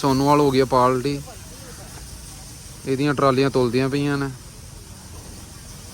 ਬਾਕੀ ਸੋਨੋਵਾਲ ਹੋ ਗਿਆ ਪਾਲਟੀ। ਇਹਦੀਆਂ ਟਰਾਲੀਆਂ ਤੁਲਦੀਆਂ ਪਈਆਂ ਨੇ।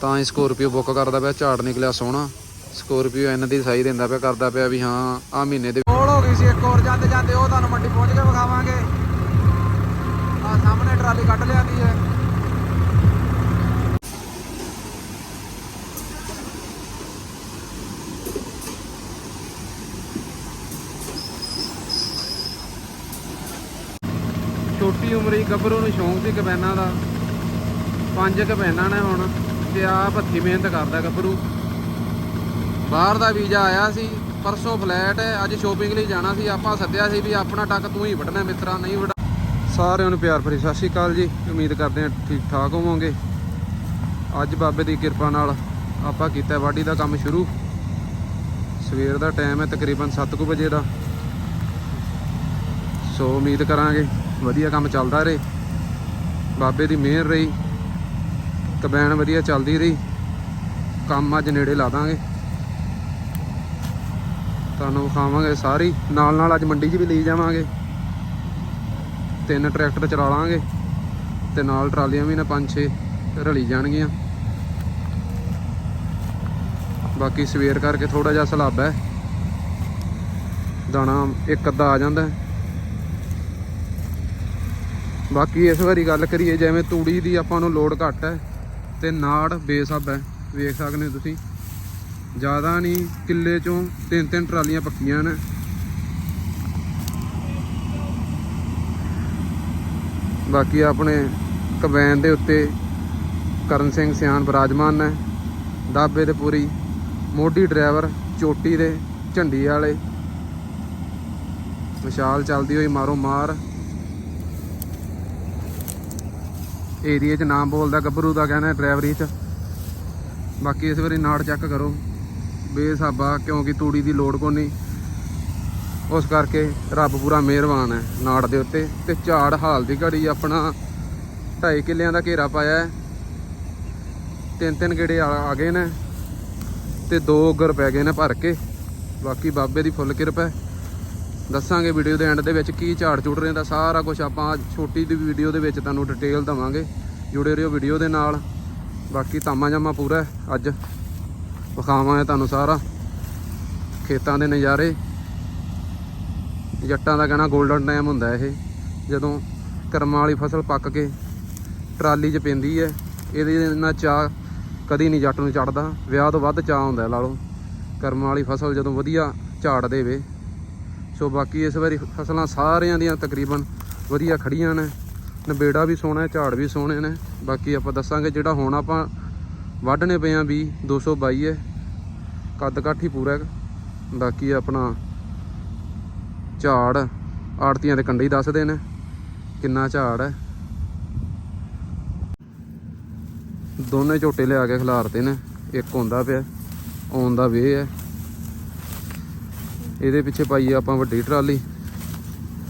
ਤਾਂ ਹੀ ਸਕੋਰਪੀਓ ਬੁੱਕ ਕਰਦਾ ਪਿਆ, ਝਾੜ ਨਿਕਲਿਆ ਸੋਹਣਾ। ਸਕੋਰਪੀਓ ਇਹਨਾਂ ਦੀ ਸਹੀ ਦਿੰਦਾ ਪਿਆ, ਕਰਦਾ ਪਿਆ ਵੀ ਹਾਂ ਆ ਮਹੀਨੇ ਦੇ ਕੋਲ ਹੋ ਗਈ ਸੀ ਇੱਕ ਹੋਰ ਜਾਂਦੇ ਜਾਂਦੇ ਉਹ ਤੁਹਾਨੂੰ ਮੰਡੀ ਪਹੁੰਚ ਕੇ ਵਿਖਾਵਾਂਗੇ ਆ ਸਾਹਮਣੇ ਟਰਾਲੀ ਕੱਢ ਲਿਆਂਦੀ ਹੈ ਛੋਟੀ ਉਮਰ ਹੀ ਗੱਭਰੂ ਨੂੰ ਸ਼ੌਂਕ ਸੀ ਕਬੈਨਾਂ ਦਾ। ਪੰਜ ਕਬੈਨਾਂ ਨੇ ਹੁਣ ਤੇ ਆਪ ਹੱਥੀ ਮਿਹਨਤ ਕਰਦਾ ਗੱਭਰੂ। ਬਾਹਰ ਦਾ ਵੀਜ਼ਾ ਆਇਆ ਸੀ, ਪਰਸੋਂ ਫਲੈਟ ਹੈ, ਅੱਜ ਸ਼ੋਪਿੰਗ ਲਈ ਜਾਣਾ ਸੀ, ਆਪਾਂ ਸੱਦਿਆ ਸੀ ਵੀ ਆਪਣਾ ਟੱਕ ਤੂੰ ਹੀ ਵੱਢਣਾ ਮਿੱਤਰਾ, ਨਹੀਂ ਵੱਢ ਸਾਰਿਆਂ ਨੂੰ ਪਿਆਰ ਭਰੀ ਸਤਿ ਸ਼੍ਰੀ ਅਕਾਲ ਜੀ, ਉਮੀਦ ਕਰਦੇ ਹਾਂ ਠੀਕ ਠਾਕ ਹੋਵੋਗੇ। ਅੱਜ ਬਾਬੇ ਦੀ ਕਿਰਪਾ ਨਾਲ ਆਪਾਂ ਕੀਤਾ ਵਾਢੀ ਦਾ ਕੰਮ ਸ਼ੁਰੂ। ਸਵੇਰ ਦਾ ਟਾਈਮ ਹੈ ਤਕਰੀਬਨ 7:00 ਵਜੇ ਦਾ। ਸੋ ਉਮੀਦ ਕਰਾਂਗੇ ਵਧੀਆ ਕੰਮ ਚੱਲਦਾ ਰਹੇ। ਬਾਬੇ ਦੀ ਮਿਹਰ ਰਹੀ। ਕਬੈਨ ਵਧੀਆ ਚੱਲਦੀ ਰਹੀ। ਕੰਮ ਅੱਜ ਨੇੜੇ ਲਾ ਦਾਂਗੇ। ਤੁਹਾਨੂੰ ਵਿਖਾਵਾਂਗੇ ਸਾਰੀ। ਨਾਲ ਨਾਲ ਅੱਜ ਮੰਡੀ 'ਚ ਵੀ ਲਈ ਜਾਵਾਂਗੇ। ਤਿੰਨ ਟਰੈਕਟਰ ਚਲਾ ਲਾਂਗੇ ਤੇ ਨਾਲ ਟਰਾਲੀਆਂ ਵੀ ਨਾ ਪੰਜ ਛੇ ਰਲੀ ਜਾਣਗੀਆਂ। ਬਾਕੀ ਸਵੇਰ ਕਰਕੇ ਥੋੜਾ ਜਿਹਾ ਸਲਾਬ ਹੈ। ਦਾਣਾ ਇੱਕ ਅੱਧਾ ਆ ਜਾਂਦਾ ਬਾਕੀ ਇਸ ਵਾਰੀ ਗੱਲ ਕਰੀਏ, ਜਿਵੇਂ ਤੂੜੀ ਦੀ ਆਪਾਂ ਨੂੰ ਲੋਡ ਘੱਟ ਹੈ ਤੇ ਨਾੜ ਬੇਸਬ ਹੈ, ਵੇਖ ਸਕਦੇ ਹੋ ਤੁਸੀਂ। ਜ਼ਿਆਦਾ ਨਹੀਂ, ਕਿੱਲੇ ਚੋਂ ਤਿੰਨ ਤਿੰਨ ਟਰਾਲੀਆਂ ਪੱਕੀਆਂ ਨੇ। ਬਾਕੀ ਆਪਣੇ ਕਬੈਨ ਦੇ ਉੱਤੇ ਕਰਨ ਸਿੰਘ ਸਿਆਣ ਬਰਾਜਮਾਨ ਨੇ ਦਾਬੇ ਦੇ ਪੂਰੀ। ਮੋਢੀ ਡਰਾਈਵਰ, ਚੋਟੀ ਦੇ, ਝੰਡੀ ਵਾਲੇ। ਵਿਸ਼ਾਲ ਚੱਲਦੀ ਹੋਈ ਮਾਰੋ ਮਾਰ ਏਰੀਏ 'ਚ ਨਾਮ ਬੋਲਦਾ, ਗੱਭਰੂ ਦਾ ਕਹਿੰਦਾ ਡਰਾਈਵਰੀ 'ਚ। ਬਾਕੀ ਇਸ ਵਾਰੀ ਨਾੜ ਚੈੱਕ ਕਰੋ। ਬੇਸਾਬਾ ਕਿਉਂਕਿ ਤੂੜੀ ਦੀ ਲੋੜ ਕੋ ਨਹੀਂ। ਉਸ ਕਰਕੇ ਰੱਬ ਪੂਰਾ ਮਿਹਰਬਾਨ ਹੈ ਨਾੜ ਦੇ ਉੱਤੇ। ਤੇ ਝਾੜ ਹਾਲ ਦੀ ਘੜੀ ਆਪਣਾ 2.5 ਕਿੱਲਿਆਂ ਦਾ ਘੇਰਾ ਪਾਇਆ ਤਿੰਨ ਤਿੰਨ ਗੇੜੇ ਆ ਆ ਗਏ ਨੇ। ਤੇ ਦੋ ਉੱਗਰ ਪੈ ਗਏ ਨੇ ਭਰ ਕੇ। ਬਾਕੀ ਬਾਬੇ ਦੀ ਫੁੱਲ ਕਿਰਪਾ ਹੈ। ਦੱਸਾਂਗੇ ਵੀਡੀਓ ਦੇ ਐਂਡ ਦੇ ਵਿੱਚ ਕੀ ਝਾੜ ਚੁੜ ਰਹੇ ਦਾ, ਸਾਰਾ ਕੁਝ ਆਪਾਂ ਛੋਟੀ ਦੀ ਵੀਡੀਓ ਦੇ ਵਿੱਚ ਤੁਹਾਨੂੰ ਡਿਟੇਲ ਦਵਾਂਗੇ। ਜੁੜੇ ਰਹੋ ਵੀਡੀਓ ਦੇ ਨਾਲ। ਬਾਕੀ ਤਾਮਾ ਜਾਮਾ ਪੂਰਾ ਹੈ, ਅੱਜ ਵਿਖਾਵਾਂਗੇ ਤੁਹਾਨੂੰ ਸਾਰਾ। ਖੇਤਾਂ ਦੇ ਨਜ਼ਾਰੇ। ਜੱਟਾਂ ਦਾ ਕਹਿਣਾ 골ਡਨ ਟਾਈਮ ਹੁੰਦਾ ਇਹ। ਜਦੋਂ ਕਰਮਾਂ ਵਾਲੀ ਫਸਲ ਪੱਕ ਕੇ ਟਰਾਲੀ 'ਚ ਪੈਂਦੀ ਹੈ, ਇਹਦੇ ਨਾਲ ਚਾਹ ਕਦੀ ਨਹੀਂ ਜੱਟ ਨੂੰ ਚੜਦਾ। ਵਿਆਹ ਤੋਂ ਵੱਧ ਚਾਹ ਹੁੰਦਾ ਲਾ ਲਓ। ਕਰਮਾਂ ਵਾਲੀ ਫਸਲ ਜਦੋਂ ਵਧੀਆ ਝਾੜ ਦੇਵੇ ਸੋ ਬਾਕੀ ਇਸ ਵਾਰੀ ਫਸਲਾਂ ਸਾਰਿਆਂ ਦੀਆਂ ਤਕਰੀਬਨ ਵਧੀਆ ਖੜੀਆਂ ਨੇ। ਨਬੇੜਾ ਵੀ ਸੋਹਣਾ ਹੈ, ਝਾੜ ਵੀ ਸੋਹਣੇ ਨੇ। ਬਾਕੀ ਆਪਾਂ ਦੱਸਾਂਗੇ ਜਿਹੜਾ ਹੁਣ ਆਪਾਂ ਵੱਢਣੇ ਪਏ ਆ ਵੀ 222 ਹੈ। ਕੱਦ ਕਾਠੀ ਪੂਰਾ ਹੈ। ਬਾਕੀ ਆਪਣਾ ਝਾੜ ਆੜਤੀਆਂ ਦੇ ਕੰਡੇ ਹੀ ਦੱਸਦੇ ਨੇ ਕਿੰਨਾ ਝਾੜ ਹੈ। ਦੋਨੇ ਝੋਟੇ ਲਿਆ ਕੇ ਖਿਲਾਰਤੇ ਨੇ। ਇੱਕ ਹੁੰਦਾ ਪਿਆ, ਆਉਣ ਦਾ ਵੇ ਹੈ। ਇਹਦੇ ਪਿੱਛੇ ਪਾਈ ਆਪਾਂ ਵੱਡੀ ਟਰਾਲੀ।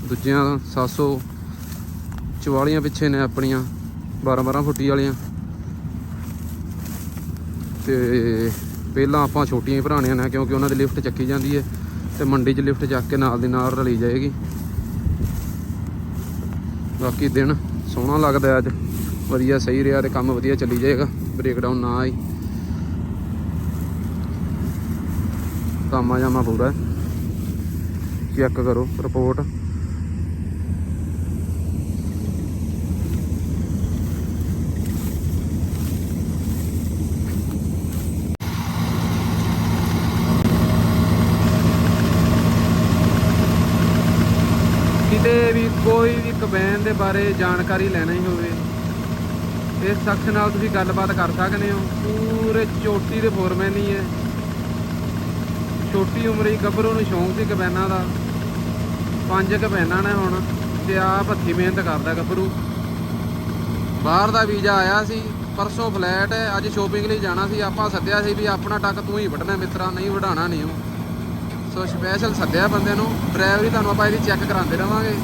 ਦੂਜਿਆਂ 744 ਪਿੱਛੇ ਨੇ ਆਪਣੀਆਂ 12 12 ਫੁੱਟੀ ਵਾਲੀਆਂ। ਤੇ ਪਹਿਲਾਂ ਆਪਾਂ ਛੋਟੀਆਂ ਹੀ ਭਰਾਣੀਆਂ ਨੇ, ਕਿਉਂਕਿ ਉਹਨਾਂ ਦੀ ਲਿਫਟ ਚੱਕੀ ਜਾਂਦੀ ਹੈ ਤੇ ਮੰਡੀ 'ਚ ਲਿਫਟ ਚੱਕ ਕੇ ਨਾਲ ਦੀ ਨਾਲ ਰਲੀ ਜਾਏਗੀ। ਬਾਕੀ ਦਿਨ ਸੋਹਣਾ ਲੱਗਦਾ ਅੱਜ। ਵਧੀਆ ਸਹੀ ਰਿਹਾ ਤੇ ਕੰਮ ਵਧੀਆ ਚੱਲੀ ਜਾਏਗਾ ਬ੍ਰੇਕਡਾਊਨ ਨਾ ਆਈ। ਕਾਮਾ ਜਾਮਾ ਪੂਰਾ। ਚੈੱਕ ਕਰੋ ਰਿਪੋਰਟ ਕਿਤੇ ਵੀ ਕੋਈ ਵੀ ਕਬੈਨ ਦੇ ਬਾਰੇ ਜਾਣਕਾਰੀ ਲੈਣਾ ਹੀ ਹੋਵੇ ਇਸ ਸ਼ਖਸ ਨਾਲ ਤੁਸੀਂ ਗੱਲਬਾਤ ਕਰ ਸਕਦੇ ਹੋ। ਪੂਰੇ ਚੋਟੀ ਦੇ ਫੋਰਮੈਨ ਹੀ ਹੈ। ਛੋਟੀ ਉਮਰ ਹੀ ਗੱਭਰੂ ਨੂੰ ਸ਼ੌਂਕ ਸੀ ਕਬੈਨਾਂ ਦਾ। ਪੰਜ ਕਬੈਨਾਂ ਨੇ ਹੁਣ ਤੇ ਆਪ ਹੱਥੀ ਮਿਹਨਤ ਕਰਦਾ ਗੱਭਰੂ। ਬਾਹਰ ਦਾ ਵੀਜ਼ਾ ਆਇਆ ਸੀ, ਪਰਸੋਂ ਫਲੈਟ ਹੈ ਅੱਜ ਸ਼ੋਪਿੰਗ ਲਈ ਜਾਣਾ ਸੀ, ਆਪਾਂ ਸੱਦਿਆ ਸੀ ਵੀ ਆਪਣਾ ਟੱਕ ਤੂੰ ਹੀ ਵੱਢਣਾ, ਮਿੱਤਰਾ ਨਹੀਂ ਵਢਾਣਾ ਨਹੀਂ ਉਹ ਸੋ ਸਪੈਸ਼ਲ ਸੱਦਿਆ ਬੰਦੇ ਨੂੰ ਡਰਾਈਵਰੀ ਤੁਹਾਨੂੰ ਆਪਾਂ ਇਹਦੀ ਚੈੱਕ ਕਰਾਉਂਦੇ ਰਵਾਂਗੇ।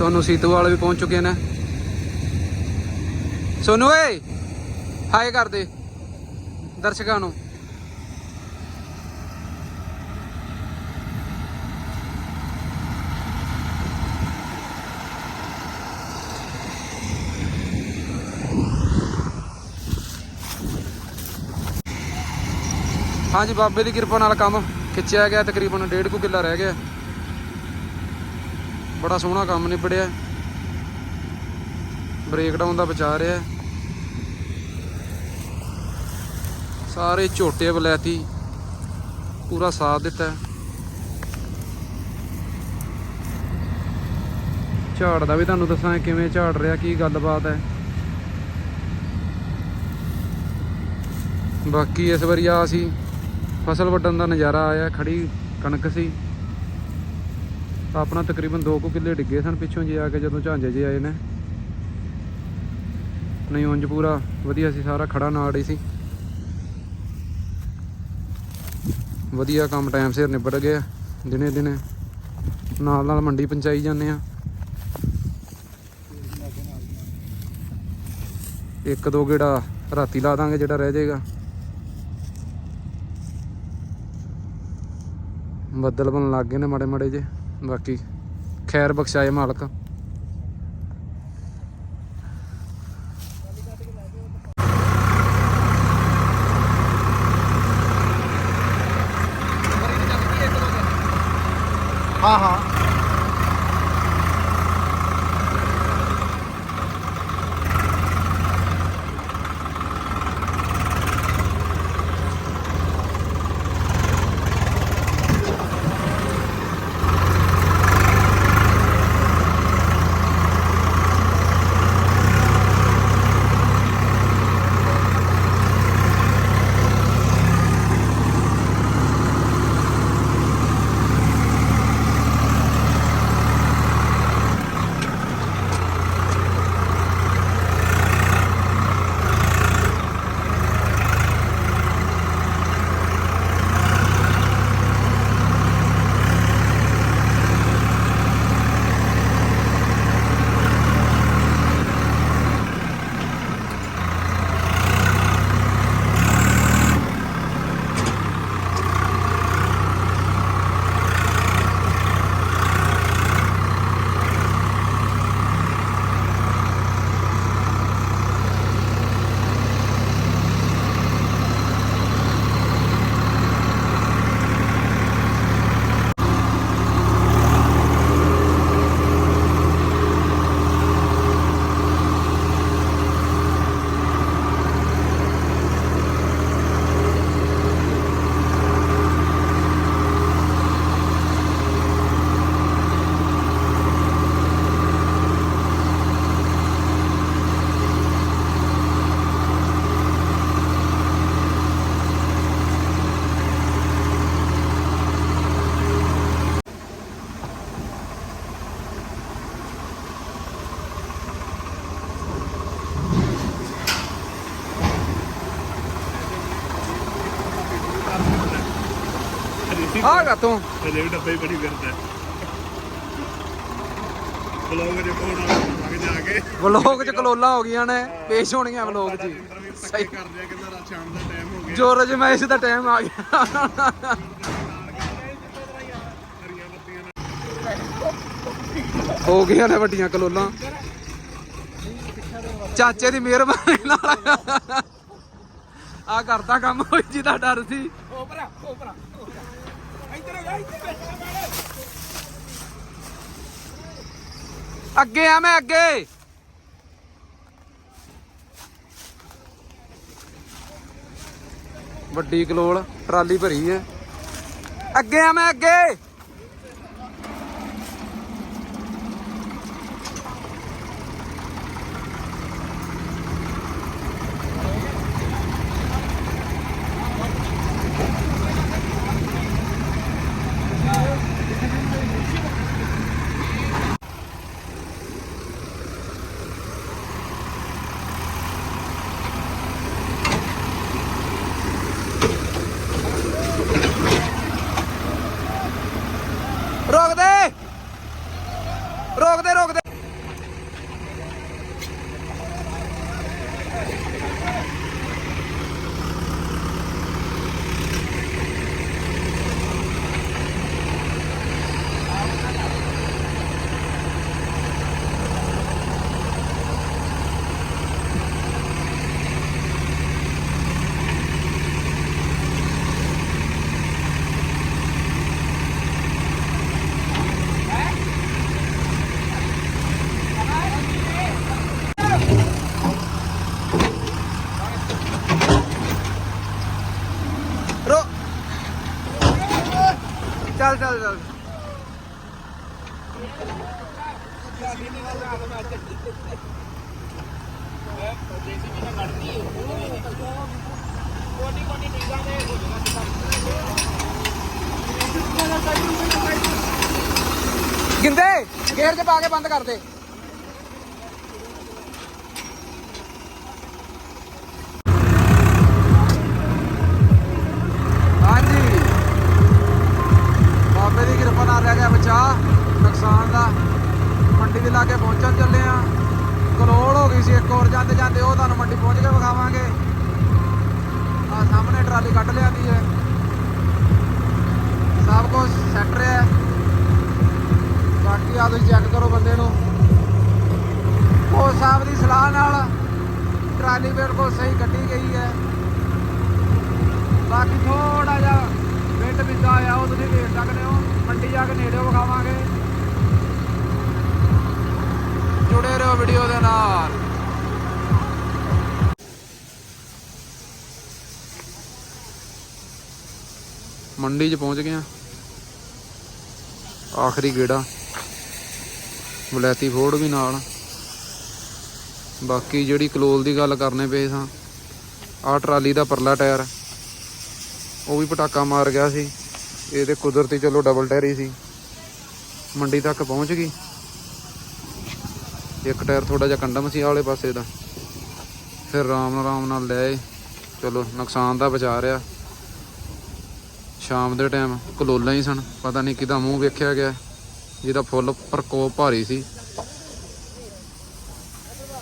ਸੋਨੂ ਸੀਤੂਵਾਲ ਵੀ ਪਹੁੰਚ ਚੁੱਕੇ ਨੇ। ਸੋਨੂ, ਓਏ! ਹਾਏ ਕਰ ਦੇ ਦਰਸ਼ਕਾਂ ਨੂੰ। ਹਾਂਜੀ, ਬਾਬੇ ਦੀ ਕਿਰਪਾ ਨਾਲ ਕੰਮ ਖਿੱਚਿਆ ਗਿਆ। ਤਕਰੀਬਨ 1.5 ਕਿੱਲਾ ਰਹਿ ਗਿਆ। ਬੜਾ ਸੋਹਣਾ ਕੰਮ ਨਿਬੜਿਆ। ਬ੍ਰੇਕਡਾਊਨ ਦਾ ਬਚਾ ਰਿਹਾ। ਸਾਰੇ ਝੋਟੇ ਬਲੈਤੀ, ਪੂਰਾ ਸਾਥ ਦਿੱਤਾ। ਝਾੜ ਦਾ ਵੀ ਤੁਹਾਨੂੰ ਦੱਸਾਂ ਕਿਵੇਂ ਝਾੜ ਰਿਹਾ, ਕੀ ਗੱਲਬਾਤ ਹੈ। ਬਾਕੀ ਇਸ ਵਾਰੀ ਆ ਸੀ, ਫਸਲ ਵੱਢਣ ਦਾ ਨਜ਼ਾਰਾ ਆਇਆ, ਖੜੀ ਕਣਕ ਸੀ। ਆਪਣਾ ਤਕਰੀਬਨ 2 ਕੁ ਕਿੱਲੇ ਡਿੱਗੇ ਸਨ ਪਿੱਛੋਂ ਜੇ ਆ ਕੇ ਜਦੋਂ ਝਾਂਜੇ ਜੇ ਆਏ ਨੇ। ਨਹੀਂ, ਉਂਝ ਪੂਰਾ ਵਧੀਆ ਸੀ, ਸਾਰਾ ਖੜਾ ਨਾੜ ਹੀ ਸੀ। ਵਧੀਆ ਕੰਮ ਟਾਈਮ ਸਿਰ ਨਿਬੜ ਗਿਆ ਦਿਨੇ ਦਿਨੇ। ਨਾਲ ਨਾਲ ਮੰਡੀ ਪਹੁੰਚਾਈ ਜਾਂਦੇ ਆ। ਇੱਕ ਦੋ ਗੇੜਾ ਰਾਤੀ ਲਾ ਦਾਂਗੇ ਜਿਹੜਾ ਰਹਿ ਜਾਏਗਾ। ਬੱਦਲ ਬਣ ਲੱਗ ਗਏ ਨੇ ਮਾੜੇ ਮਾੜੇ ਜੇ। ਬਾਕੀ ਖੈਰ ਬਖਸ਼ਾਏ ਮਾਲਕ। ਆਗਾ ਤੂੰ। ਹਲੇ ਵੀ ਡੱਬੇ ਹੀ ਬੜੀ ਫਿਰਦਾ ਬਲੌਗ ਦੇ ਕੋਲ ਲੱਗ ਜਾ ਕੇ ਵਲੋਗ ਚ ਕਲੋਲਾ ਹੋ ਗਈਆਂ ਨੇ ਪੇਸ਼ ਹੋਣੀਆਂ ਵਲੋਗ ਚ। ਸਹੀ। ਕਰ ਦਿਆ ਕਹਿੰਦਾ ਰਾਤ ਸ਼ਾਮ ਦਾ ਟਾਈਮ ਹੋ ਗਿਆ। ਜੋਰ ਜਮੈਸ਼ ਦਾ ਟਾਈਮ ਆ ਗਿਆ। ਹੋ ਗਈਆਂ ਨੇ ਵੱਡੀਆਂ ਕਲੋਲਾਂ। ਚਾਚੇ ਦੀ ਮਿਹਰਬਾਨੀ ਨਾਲ। ਆ ਕਰਦਾ ਕੰਮ ਹੋਈ ਜਿਹਦਾ ਡਰ ਸੀ। ਅੱਗੇ ਆ ਮੈਂ ਅੱਗੇ। ਵੱਡੀ ਕਲੋਲ ਟਰਾਲੀ ਭਰੀ ਹੈ। ਅੱਗੇ ਆ ਮੈਂ ਅੱਗੇ ਰੋਕ ਦੇ ਰੋਕ ਦੇ ਰੋਕ ਦੇ ਚੱਲ ਚੱਲ ਚੱਲ ਗਿੰਦੇ ਗੇਅਰ 'ਚ ਪਾ ਕੇ ਬੰਦ ਕਰ ਦੇ। ਮੰਡੀ ਦੇ ਲਾਗੇ ਪਹੁੰਚਣ ਚੱਲੇ ਆ। ਕਲੋਲ ਹੋ ਗਈ ਸੀ ਇੱਕ ਹੋਰ ਜਾਂਦੇ ਜਾਂਦੇ, ਉਹ ਤੁਹਾਨੂੰ ਮੰਡੀ ਪਹੁੰਚ ਕੇ ਵਿਖਾਵਾਂਗੇ। ਆ ਸਾਹਮਣੇ ਟਰਾਲੀ ਕੱਢ ਲਿਆਂਦੀ ਹੈ। ਸਭ ਕੁਝ ਸੈੱਟ ਰਿਹਾ ਬਾਕੀ ਆ ਤੁਸੀਂ ਚੈੱਕ ਕਰੋ ਬੰਦੇ ਨੂੰ। ਉਹ ਸਾਹਿਬ ਦੀ ਸਲਾਹ ਨਾਲ ਟਰਾਲੀ ਬਿਲਕੁਲ ਸਹੀ ਕੱਢੀ ਗਈ ਹੈ। ਬਾਕੀ ਥੋੜਾ ਜਿਹਾ ਮਿੰਟ ਬਿੰਦਾ ਆ ਉਹ ਤੁਸੀਂ ਵੇਖ ਸਕਦੇ ਹੋ। ਮੰਡੀ ਜਾ ਕੇ ਨੇੜਿਓਂ ਵਿਖਾਵਾਂਗੇ ਜੁੜੇ ਰਹੋ ਵੀਡੀਓ ਦੇ ਨਾਲ। ਮੰਡੀ 'ਚ ਪਹੁੰਚ ਗਏ ਆ। ਆਖਰੀ ਗੇੜਾ। ਵਲੈਤੀ ਫੋੜ ਵੀ ਨਾਲ। ਬਾਕੀ ਜਿਹੜੀ ਕਲੋਲ ਦੀ ਗੱਲ ਕਰਨੇ ਪਏ ਸਾਂ, ਆਹ ਟਰਾਲੀ ਦਾ ਪਰਲਾ ਟਾਇਰ, ਉਹ ਵੀ ਪਟਾਕਾ ਮਾਰ ਗਿਆ ਸੀ। ਇਹ ਤੇ ਕੁਦਰਤੀ ਚਲੋ ਡਬਲ ਟਾਇਰ ਹੀ ਸੀ। ਮੰਡੀ ਤੱਕ ਪਹੁੰਚ ਗਈ। ਇੱਕ ਟਾਇਰ ਥੋੜਾ ਜਿਹਾ ਕੰਡਮ ਸੀ ਆਹ ਵਾਲੇ ਪਾਸੇ ਦਾ। ਫਿਰ ਆਰਾਮ ਨਾਲ ਆਰਾਮ ਨਾਲ ਲੈ ਚਲੋ, ਨੁਕਸਾਨ ਦਾ ਬਚਾ ਰਿਹਾ। ਸ਼ਾਮ ਦੇ ਟਾਈਮ ਕਲੋਲਾ ਹੀ ਸਨ। ਪਤਾ ਨਹੀਂ ਕਿਹਦਾ ਮੂੰਹ ਵੇਖਿਆ ਗਿਆ। ਜਿਹਦਾ ਫੁੱਲ ਪ੍ਰਕੋਪ ਭਾਰੀ ਸੀ।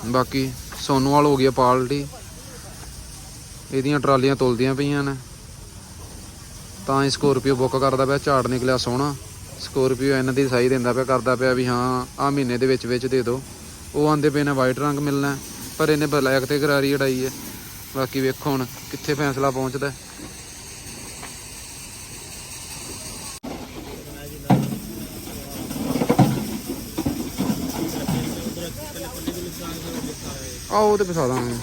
ਬਾਕੀ ਸੋਨੂਵਾਲ ਹੋ ਗਿਆ ਪਾਲਟੀ। ਇਹਦੀਆਂ ਟਰਾਲੀਆਂ ਤੁਲਦੀਆਂ ਪਈਆਂ ਨੇ। ਤਾਂ ਹੀ ਸਕੋਰਪੀਓ ਬੁੱਕ ਕਰਦਾ ਪਿਆ, ਝਾੜ ਨਿਕਲਿਆ ਸੋਹਣਾ। ਸਕੋਰਪੀਓ ਇਹਨਾਂ ਦੀ ਸਾਈ ਦਿੰਦਾ ਪਿਆ, ਕਰਦਾ ਪਿਆ ਵੀ ਹਾਂ ਆ ਮਹੀਨੇ ਦੇ ਵਿੱਚ ਵਿੱਚ ਦੇ ਦਿਓ। ਉਹ ਆਂਦੇ ਪਏ ਨੇ ਵਾਈਟ ਰੰਗ ਮਿਲਣਾ ਪਰ ਇਹਨੇ ਬਲੈਕ ਤੇ ਕਰਾਰੀ ਉਡਾਈ ਹੈ। ਬਾਕੀ ਵੇਖੋ ਹੁਣ ਕਿੱਥੇ ਫੈਸਲਾ ਪਹੁੰਚਦਾ। ਆਓ ਉਹ ਤੇ ਪਸਾ ਦਾਂਗੇ।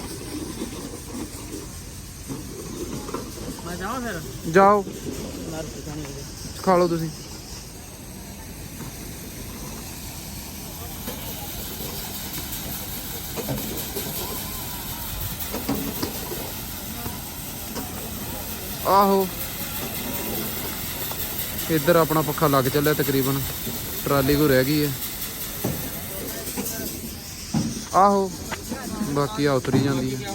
ਮੈਂ ਜਾਵਾਂ ਫਿਰ? ਜਾਓ। ਖਾ ਲਓ ਤੁਸੀਂ। ਆਹੋ। ਇੱਧਰ ਆਪਣਾ ਪੱਖਾ ਲੱਗ ਚੱਲਿਆ ਤਕਰੀਬਨ। ਟਰਾਲੀ ਕੋ ਰਹਿ ਗਈ ਹੈ। ਆਹੋ। ਬਾਕੀ ਆ ਉਤਰੀ ਜਾਂਦੀ ਹੈ।